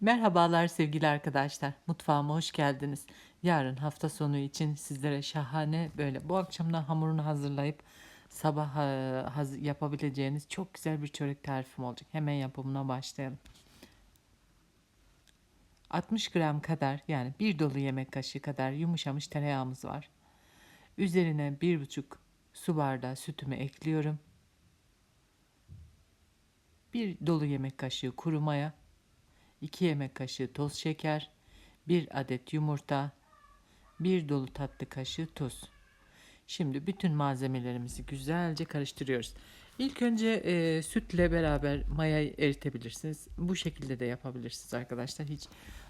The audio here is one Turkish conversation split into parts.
Merhabalar sevgili arkadaşlar. Mutfağıma hoş geldiniz. Yarın hafta sonu için sizlere şahane böyle bu akşamdan hamurunu hazırlayıp sabah e, yapabileceğiniz çok güzel bir çörek tarifim olacak. Hemen yapımına başlayalım. 60 gram kadar yani bir dolu yemek kaşığı kadar yumuşamış tereyağımız var. Üzerine 1,5 su bardağı sütümü ekliyorum. Bir dolu yemek kaşığı kuru maya, 2 yemek kaşığı toz şeker, 1 adet yumurta, 1 dolu tatlı kaşığı tuz. Şimdi bütün malzemelerimizi güzelce karıştırıyoruz. İlk önce e, sütle beraber mayayı eritebilirsiniz. Bu şekilde de yapabilirsiniz arkadaşlar. Hiç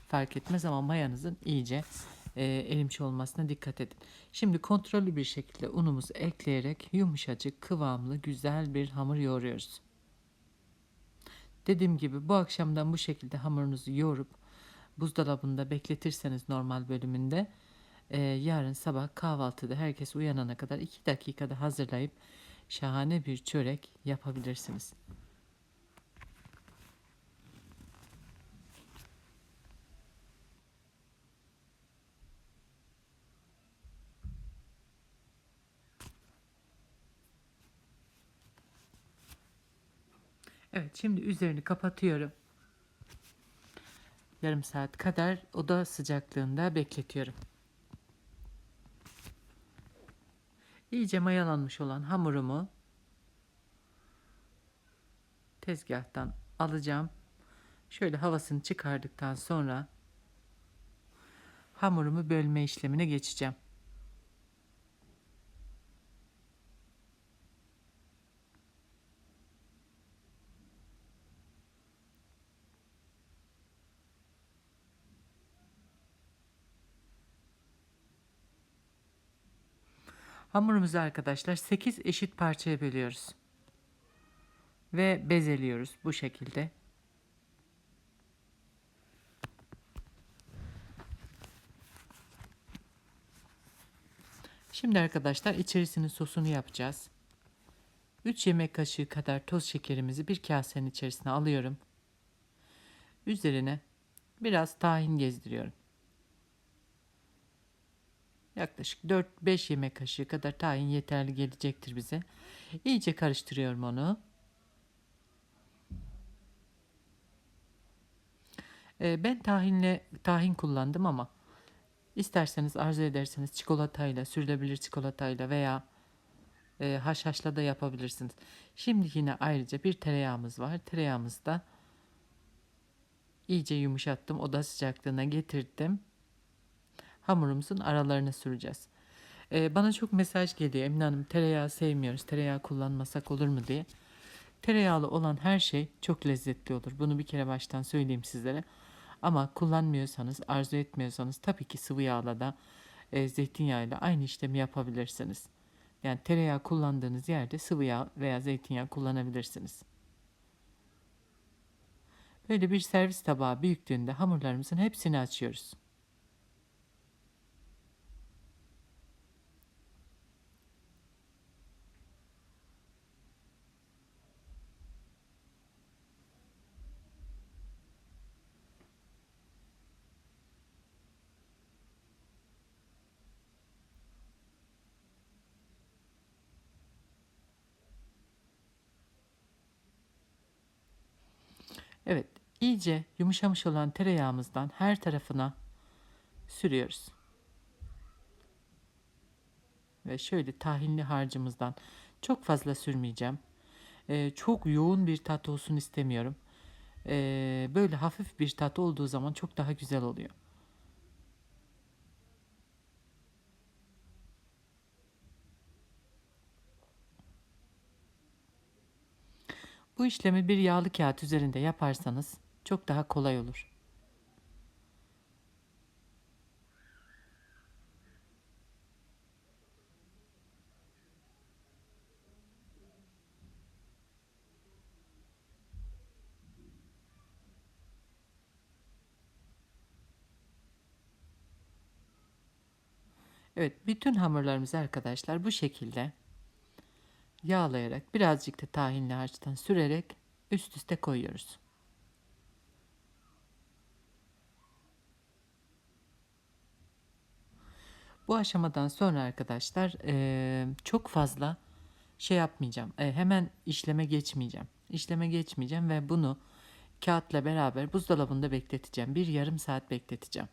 fark etmez ama mayanızın iyice e, erimiş olmasına dikkat edin. Şimdi kontrollü bir şekilde unumuzu ekleyerek yumuşacık, kıvamlı, güzel bir hamur yoğuruyoruz. Dediğim gibi bu akşamdan bu şekilde hamurunuzu yoğurup buzdolabında bekletirseniz normal bölümünde e, yarın sabah kahvaltıda herkes uyanana kadar 2 dakikada hazırlayıp şahane bir çörek yapabilirsiniz. Evet şimdi üzerini kapatıyorum. Yarım saat kadar oda sıcaklığında bekletiyorum. İyice mayalanmış olan hamurumu tezgahtan alacağım. Şöyle havasını çıkardıktan sonra hamurumu bölme işlemine geçeceğim. Hamurumuzu arkadaşlar 8 eşit parçaya bölüyoruz. Ve bezeliyoruz bu şekilde. Şimdi arkadaşlar içerisinin sosunu yapacağız. 3 yemek kaşığı kadar toz şekerimizi bir kasenin içerisine alıyorum. Üzerine biraz tahin gezdiriyorum. Yaklaşık 4-5 yemek kaşığı kadar tahin yeterli gelecektir bize. İyice karıştırıyorum onu. Ee, ben tahinle tahin kullandım ama isterseniz arzu ederseniz çikolatayla, sürülebilir çikolatayla veya e, haşhaşla da yapabilirsiniz. Şimdi yine ayrıca bir tereyağımız var. Tereyağımızı da iyice yumuşattım. Oda sıcaklığına getirdim hamurumuzun aralarına süreceğiz. Ee, bana çok mesaj geliyor Emine Hanım tereyağı sevmiyoruz tereyağı kullanmasak olur mu diye. Tereyağlı olan her şey çok lezzetli olur. Bunu bir kere baştan söyleyeyim sizlere. Ama kullanmıyorsanız, arzu etmiyorsanız tabii ki sıvı yağla da e, zeytinyağıyla aynı işlemi yapabilirsiniz. Yani tereyağı kullandığınız yerde sıvı yağ veya zeytinyağı kullanabilirsiniz. Böyle bir servis tabağı büyüklüğünde hamurlarımızın hepsini açıyoruz. Evet, iyice yumuşamış olan tereyağımızdan her tarafına sürüyoruz. Ve şöyle tahinli harcımızdan çok fazla sürmeyeceğim. Ee, çok yoğun bir tat olsun istemiyorum. Ee, böyle hafif bir tat olduğu zaman çok daha güzel oluyor. Bu işlemi bir yağlı kağıt üzerinde yaparsanız çok daha kolay olur. Evet, bütün hamurlarımızı arkadaşlar bu şekilde yağlayarak birazcık da tahinli harçtan sürerek üst üste koyuyoruz. Bu aşamadan sonra arkadaşlar e, çok fazla şey yapmayacağım. E, hemen işleme geçmeyeceğim. İşleme geçmeyeceğim ve bunu kağıtla beraber buzdolabında bekleteceğim. Bir yarım saat bekleteceğim.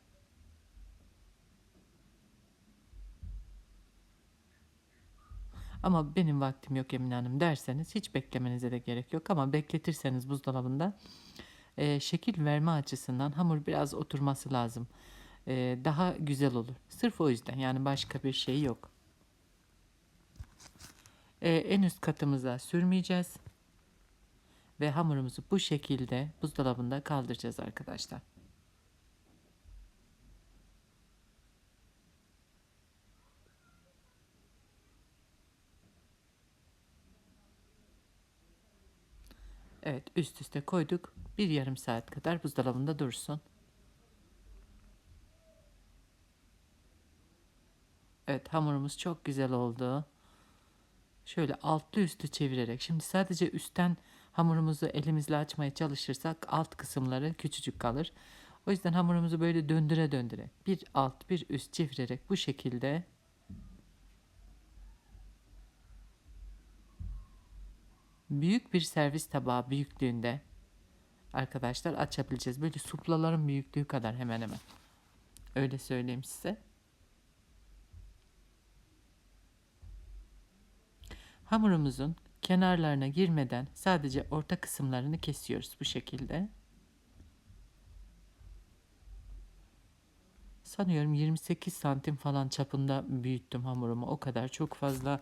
Ama benim vaktim yok Emine Hanım derseniz hiç beklemenize de gerek yok. Ama bekletirseniz buzdolabında e, şekil verme açısından hamur biraz oturması lazım. E, daha güzel olur. Sırf o yüzden yani başka bir şey yok. E, en üst katımıza sürmeyeceğiz. Ve hamurumuzu bu şekilde buzdolabında kaldıracağız arkadaşlar. Evet üst üste koyduk. Bir yarım saat kadar buzdolabında dursun. Evet hamurumuz çok güzel oldu. Şöyle altlı üstü çevirerek. Şimdi sadece üstten hamurumuzu elimizle açmaya çalışırsak alt kısımları küçücük kalır. O yüzden hamurumuzu böyle döndüre döndüre bir alt bir üst çevirerek bu şekilde büyük bir servis tabağı büyüklüğünde arkadaşlar açabileceğiz. Böyle suplaların büyüklüğü kadar hemen hemen. Öyle söyleyeyim size. Hamurumuzun kenarlarına girmeden sadece orta kısımlarını kesiyoruz bu şekilde. Sanıyorum 28 santim falan çapında büyüttüm hamurumu. O kadar çok fazla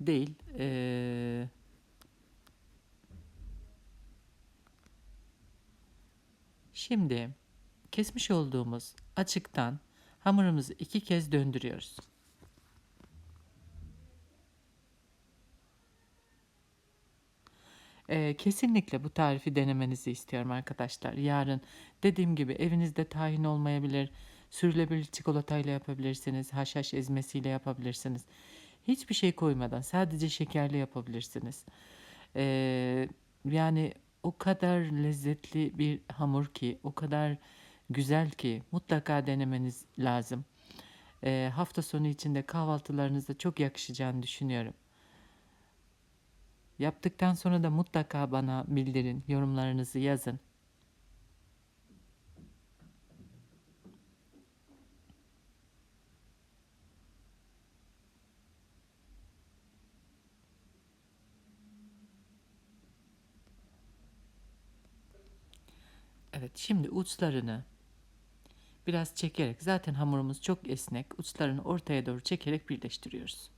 değil. Ee, şimdi kesmiş olduğumuz açıktan hamurumuzu iki kez döndürüyoruz. Ee, kesinlikle bu tarifi denemenizi istiyorum arkadaşlar. Yarın dediğim gibi evinizde tahin olmayabilir. Sürülebilir çikolatayla yapabilirsiniz. Haşhaş ezmesiyle yapabilirsiniz. Hiçbir şey koymadan sadece şekerli yapabilirsiniz. Ee, yani o kadar lezzetli bir hamur ki, o kadar güzel ki mutlaka denemeniz lazım. Ee, hafta sonu içinde kahvaltılarınızda çok yakışacağını düşünüyorum. Yaptıktan sonra da mutlaka bana bildirin, yorumlarınızı yazın. Evet, şimdi uçlarını biraz çekerek, zaten hamurumuz çok esnek, uçlarını ortaya doğru çekerek birleştiriyoruz.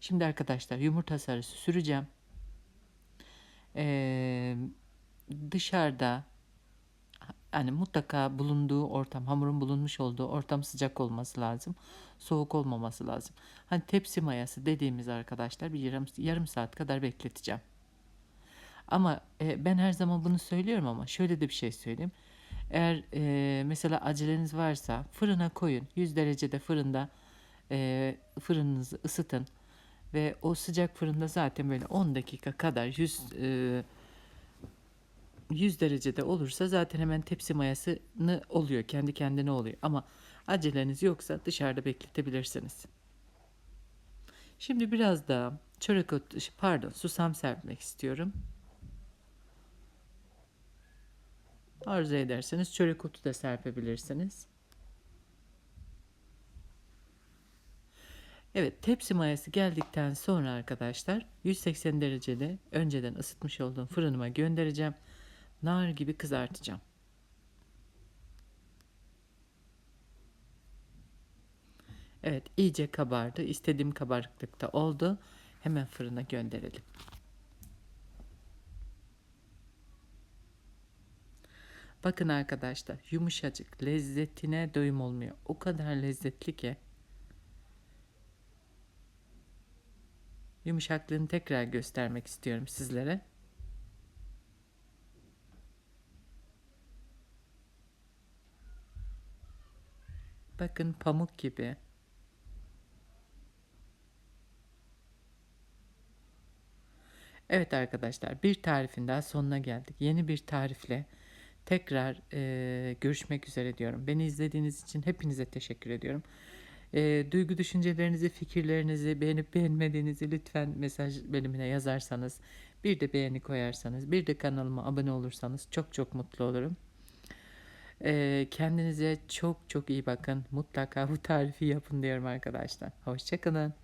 Şimdi arkadaşlar yumurta sarısı süreceğim. Ee, dışarıda yani mutlaka bulunduğu ortam, hamurun bulunmuş olduğu ortam sıcak olması lazım. Soğuk olmaması lazım. Hani tepsi mayası dediğimiz arkadaşlar bir yarım, yarım saat kadar bekleteceğim. Ama e, ben her zaman bunu söylüyorum ama şöyle de bir şey söyleyeyim. Eğer e, mesela aceleniz varsa fırına koyun. 100 derecede fırında e, fırınınızı ısıtın. Ve o sıcak fırında zaten böyle 10 dakika kadar 100 e, 100 derecede olursa zaten hemen tepsi mayasını oluyor. Kendi kendine oluyor. Ama aceleniz yoksa dışarıda bekletebilirsiniz. Şimdi biraz daha çörek otu, pardon susam serpmek istiyorum. Arzu ederseniz çörek otu da serpebilirsiniz. Evet tepsi mayası geldikten sonra arkadaşlar 180 derecede önceden ısıtmış olduğum fırınıma göndereceğim. Nar gibi kızartacağım. Evet iyice kabardı. İstediğim kabarıklıkta oldu. Hemen fırına gönderelim. Bakın arkadaşlar yumuşacık lezzetine doyum olmuyor. O kadar lezzetli ki. Yumuşaklığını tekrar göstermek istiyorum sizlere. Bakın pamuk gibi. Evet arkadaşlar bir tarifin daha sonuna geldik. Yeni bir tarifle Tekrar e, görüşmek üzere diyorum. Beni izlediğiniz için hepinize teşekkür ediyorum. E, duygu düşüncelerinizi, fikirlerinizi, beğenip beğenmediğinizi lütfen mesaj bölümüne yazarsanız, bir de beğeni koyarsanız, bir de kanalıma abone olursanız çok çok mutlu olurum. E, kendinize çok çok iyi bakın. Mutlaka bu tarifi yapın diyorum arkadaşlar. Hoşçakalın.